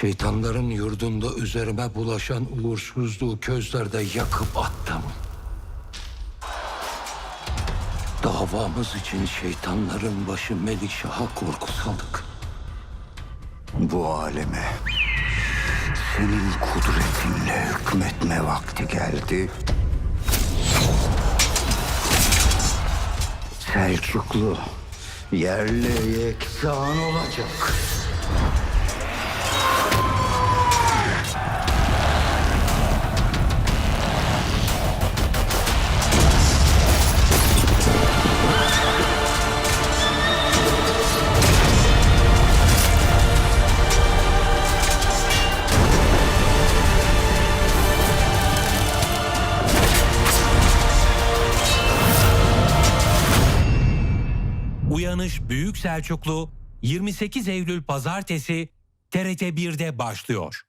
Şeytanların yurdunda üzerime bulaşan uğursuzluğu közlerde yakıp attım. Davamız için şeytanların başı Melikşah'a korku saldık. Bu aleme senin kudretinle hükmetme vakti geldi. Selçuklu yerle yeksan olacak. Uyanış Büyük Selçuklu 28 Eylül Pazartesi TRT 1'de başlıyor.